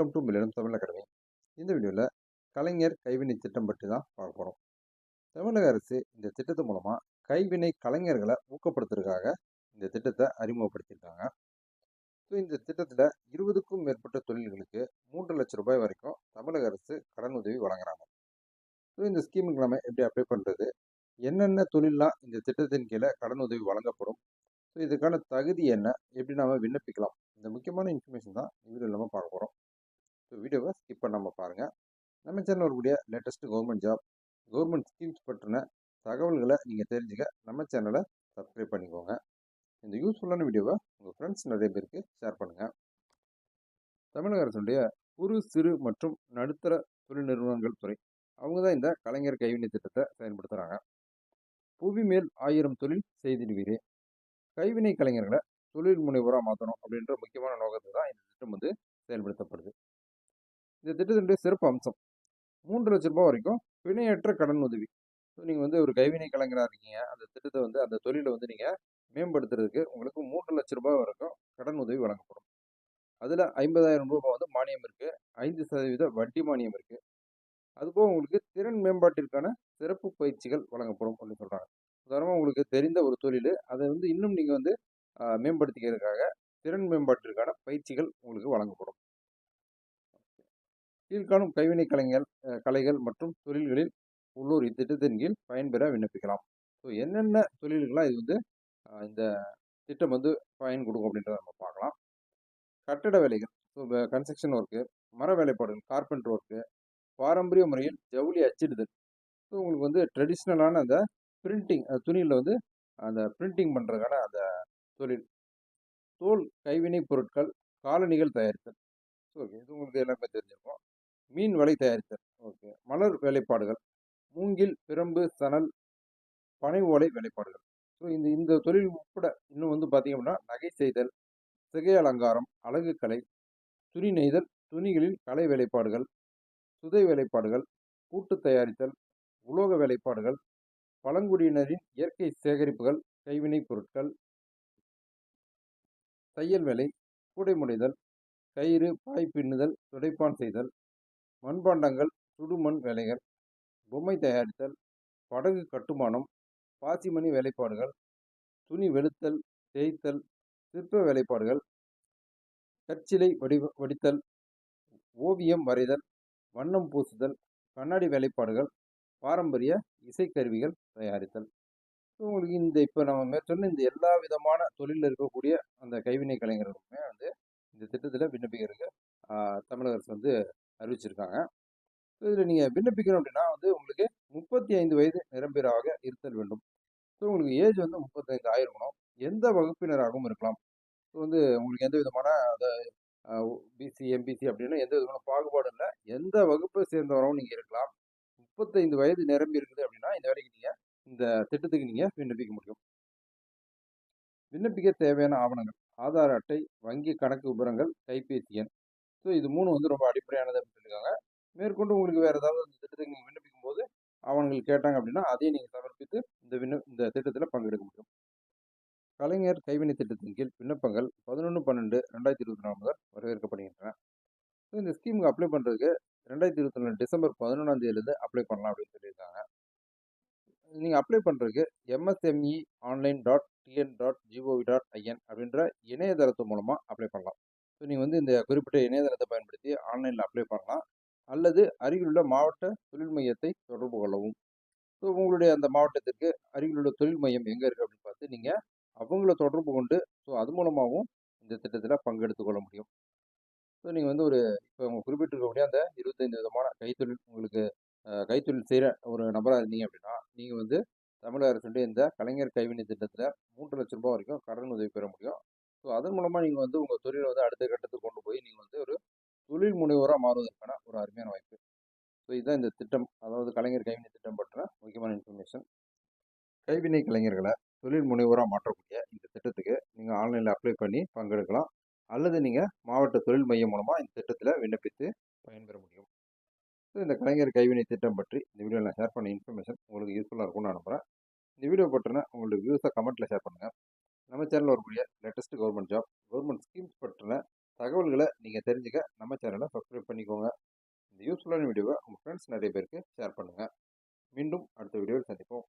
Welcome to மில்லியம் Tamil academy இந்த வீடியோவில் கலைஞர் கைவினை திட்டம் பற்றி தான் பார்க்க போகிறோம் தமிழக அரசு இந்த திட்டத்து மூலமாக கைவினை கலைஞர்களை ஊக்கப்படுத்துறதுக்காக இந்த திட்டத்தை அறிமுகப்படுத்தியிருக்காங்க. ஸோ இந்த திட்டத்தில் இருபதுக்கும் மேற்பட்ட தொழில்களுக்கு மூன்று லட்சம் ரூபாய் வரைக்கும் தமிழக அரசு கடன் உதவி வழங்குறாங்க. ஸோ இந்த ஸ்கீமுக்கு நம்ம எப்படி அப்ளை பண்ணுறது என்னென்ன தொழிலெலாம் இந்த திட்டத்தின் கீழே கடன் உதவி வழங்கப்படும்? ஸோ இதுக்கான தகுதி என்ன? எப்படி நாம் விண்ணப்பிக்கலாம்? இந்த முக்கியமான இன்ஃபர்மேஷன் தான் வீடியோவில் நம்ம பார்க்க போகிறோம் ஸோ வீடியோவை ஸ்கிப் பண்ணாமல் பாருங்கள் நம்ம சேனல் வரக்கூடிய latest government job government schemes பற்றின தகவல்களை நீங்கள் தெரிஞ்சுக்க நம்ம சேனலை சப்ஸ்கிரைப் பண்ணிக்கோங்க. இந்த யூஸ்ஃபுல்லான வீடியோவை உங்கள் ஃப்ரெண்ட்ஸ் நிறைய பேருக்கு ஷேர் பண்ணுங்கள் தமிழக அரசுடைய குறு சிறு மற்றும் நடுத்தர தொழில் நிறுவனங்கள் துறை அவங்க தான் இந்த கலைஞர் கைவினை திட்டத்தை செயல்படுத்துகிறாங்க புவி மேல் ஆயிரம் தொழில் செய்திடுவீரே கைவினை கலைஞர்களை தொழில் முனைவராக மாற்றணும் அப்படின்ற முக்கியமான நோக்கத்தை தான் இந்த திட்டம் வந்து செயல்படுத்தப்படுது. இந்த திட்டத்தினுடைய சிறப்பு அம்சம். மூன்று லட்ச ரூபாய் வரைக்கும் பிணையற்ற கடன் உதவி. ஸோ நீங்கள் வந்து ஒரு கைவினை கலைஞராக இருக்கீங்க. அந்த திட்டத்தை வந்து அந்த தொழிலை வந்து நீங்கள் மேம்படுத்துறதுக்கு உங்களுக்கு மூன்று லட்ச ரூபாய் வரைக்கும் கடன் உதவி வழங்கப்படும். அதில் ஐம்பதாயிரம் ரூபாய் வந்து மானியம் இருக்குது ஐந்து சதவீத வட்டி மானியம் இருக்குது அதுபோக உங்களுக்கு திறன் மேம்பாட்டிற்கான சிறப்பு பயிற்சிகள் வழங்கப்படும் அப்படின்னு சொல்கிறாங்க உதாரணமாக உங்களுக்கு தெரிந்த ஒரு தொழில் அதை வந்து இன்னும் நீங்கள் வந்து மேம்படுத்திக்கிறதுக்காக திறன் மேம்பாட்டிற்கான பயிற்சிகள் உங்களுக்கு வழங்கப்படும். கீழ்காணும் கைவினை கலைஞர் கலைகள் மற்றும் தொழில்களில் உள்ளூர் இத்திட்டத்தின் கீழ் பயன்பெற விண்ணப்பிக்கலாம். ஸோ என்னென்ன தொழில்களாக இது வந்து இந்த திட்டம் வந்து பயன் கொடுக்கும் அப்படின்றத நம்ம பார்க்கலாம். கட்டட வேலைகள் ஸோ கன்ஸ்ட்ரக்ஷன் ஒர்க்கு மர வேலைப்பாடுகள் கார்பெண்டர் ஒர்க்கு பாரம்பரிய முறையில் ஜவுளி அச்சிடுதல். ஸோ உங்களுக்கு வந்து ட்ரெடிஷ்னலான அந்த பிரிண்டிங் துணியில் வந்து அந்த பிரிண்டிங் பண்ணுறதுக்கான அந்த தொழில். தோல் கைவினை பொருட்கள் காலணிகள் தயாரித்தல். ஸோ இது உங்களுக்கு எல்லாமே தெரிஞ்சிருக்கும். மீன் வலை தயாரித்தல். ஓகே. மலர் வேலைப்பாடுகள். மூங்கில் பிரம்பு சணல் பனை ஓலை வேலைப்பாடுகள். ஸோ இந்த இந்த தொழில் உட்பட இன்னும் வந்து பார்த்திங்க அப்படின்னா நகை செய்தல் சிகை அலங்காரம் அழகு கலை துணி நெய்தல் துணிகளில் கலை வேலைப்பாடுகள் சுதை வேலைப்பாடுகள் கூட்டு தயாரித்தல் உலோக வேலைப்பாடுகள் பழங்குடியினரின் இயற்கை சேகரிப்புகள் கைவினைப் பொருட்கள் தையல் வேலை கூடை முடைதல் கயிறு பாய் பின்னுதல் துடைப்பான் செய்தல் மண்பாண்டங்கள் சுடுமண் வேலைகள் பொம்மை தயாரித்தல் படகு கட்டுமானம் பாசிமணி வேலைப்பாடுகள் துணி வெளுத்தல் தேய்த்தல் சிற்ப வேலைப்பாடுகள் கற்சிலை வடிவ வடித்தல் ஓவியம் வரைதல் வண்ணம் பூசுதல் கண்ணாடி வேலைப்பாடுகள் பாரம்பரிய இசைக்கருவிகள் தயாரித்தல். உங்களுக்கு இந்த இப்போ நம்ம மேற்சொன்ன இந்த எல்லா விதமான தொழிலில் இருக்கக்கூடிய அந்த கைவினை கலைஞர்களுமே வந்து இந்த திட்டத்தில் விண்ணப்பிக்கிறதுக்கு தமிழக அரசு வந்து அறிவிச்சிருக்காங்க. இதில் நீங்கள் விண்ணப்பிக்கணும் அப்படின்னா வந்து உங்களுக்கு முப்பத்தி ஐந்து வயது நிரம்பியராக இருத்தல் வேண்டும். ஸோ உங்களுக்கு ஏஜ் வந்து முப்பத்தைந்து ஆயிருக்கணும் எந்த வகுப்பினராகவும் இருக்கலாம். ஸோ வந்து உங்களுக்கு எந்த விதமான பிசி எம்பிசி அப்படின்னு எந்த விதமான பாகுபாடும் இல்லை. எந்த வகுப்பை சேர்ந்தவரும் நீங்கள் இருக்கலாம். முப்பத்தைந்து வயது நிரம்பி இருக்குது அப்படின்னா இந்த வேலைக்கு நீங்கள் இந்த திட்டத்துக்கு நீங்கள் விண்ணப்பிக்க முடியும். விண்ணப்பிக்க தேவையான ஆவணங்கள் ஆதார் அட்டை வங்கி கணக்கு விவரங்கள் கைபேசி எண் ஸோ இது மூணு வந்து ரொம்ப அடிப்படையானது அப்படின்னு சொல்லியிருக்காங்க மேற்கொண்டு உங்களுக்கு வேறு ஏதாவது அந்த திட்டத்துக்கு நீங்கள் விண்ணப்பிக்கும் போது அவங்களுக்கு கேட்டாங்க அப்படின்னா அதையும் நீங்கள் சமர்ப்பித்து இந்த விண்ண இந்த திட்டத்தில் பங்கெடுக்க முடியும். கலைஞர் கைவினை திட்டத்தின் கீழ் விண்ணப்பங்கள் பதினொன்று பன்னெண்டு ரெண்டாயிரத்தி இருபத்தி நாலு முதல் வரவேற்கப்படுகின்றன. ஸோ இந்த ஸ்கீமுக்கு அப்ளை பண்ணுறதுக்கு ரெண்டாயிரத்தி இருபத்தி நாலு டிசம்பர் பதினொன்றாம் தேதியிலேருந்து அப்ளை பண்ணலாம் அப்படின்னு சொல்லியிருக்காங்க. நீங்கள் அப்ளை பண்ணுறதுக்கு MSME online dot TN dot GOV dot IN அப்படின்ற இணையதளத்து மூலமாக அப்ளை பண்ணலாம். ஸோ நீங்கள் வந்து இந்த குறிப்பிட்ட இணையதளத்தை பயன்படுத்தி ஆன்லைனில் அப்ளை பண்ணலாம். அல்லது அருகிலுள்ள மாவட்ட தொழில் மையத்தை தொடர்பு கொள்ளவும். ஸோ உங்களுடைய அந்த மாவட்டத்திற்கு அருகிலுள்ள தொழில் மையம் எங்கே இருக்குது அப்படின்னு பார்த்து நீங்கள் அவங்கள தொடர்பு கொண்டு ஸோ அது மூலமாகவும் இந்த திட்டத்தில் பங்கெடுத்து கொள்ள முடியும். ஸோ நீங்கள் வந்து ஒரு இப்போ உங்கள் குறிப்பிட்டிருக்கக்கூடிய அந்த இருபத்தைந்து விதமான கைத்தொழில் உங்களுக்கு கைத்தொழில் செய்கிற ஒரு நபராக இருந்தீங்க அப்படின்னா நீங்கள் வந்து தமிழக அரசுடைய இந்த கலைஞர் கைவினை திட்டத்தில் மூன்று லட்ச ரூபாய் வரைக்கும் கடன் உதவி பெற முடியும். ஸோ அதன் மூலமாக நீங்கள் வந்து உங்கள் தொழிலை வந்து அடுத்த கட்டத்துக்கு கொண்டு போய் நீங்கள் வந்து ஒரு தொழில் முனைவோராக மாறுவதற்கான ஒரு அருமையான வாய்ப்பு. ஸோ இதுதான் இந்த திட்டம். அதாவது கலைஞர் கைவினை திட்டம் பற்றின முக்கியமான இன்ஃபர்மேஷன் கைவினை கலைஞர்களை தொழில் முனைவோராக மாற்றக்கூடிய இந்த திட்டத்துக்கு நீங்கள் ஆன்லைனில் அப்ளை பண்ணி பங்கெடுக்கலாம். அல்லது நீங்கள் மாவட்ட தொழில் மையம் மூலமாக இந்த திட்டத்தில் விண்ணப்பித்து பயன்பெற முடியும். ஸோ இந்த கலைஞர் கைவினை திட்டம் பற்றி இந்த வீடியோவில் நான் ஷேர் பண்ண இன்ஃபர்மேஷன் உங்களுக்கு யூஸ்ஃபுல்லாக இருக்கும்னு நான் நம்புகிறேன் இந்த வீடியோ பற்றின உங்களுடைய வியூஸை கமெண்ட்டில் ஷேர் பண்ணுங்கள் நம்ம சேனலில் வரக்கூடிய latest government job government schemes பற்றின தகவல்களை நீங்கள் தெரிஞ்சுக்க நம்ம சேனலை சப்ஸ்கிரைப் பண்ணிக்கோங்க. இந்த யூஸ்ஃபுல்லான வீடியோவை உங்கள் ஃப்ரெண்ட்ஸ் நிறைய பேருக்கு ஷேர் பண்ணுங்கள் மீண்டும் அடுத்த வீடியோவில் சந்திப்போம்.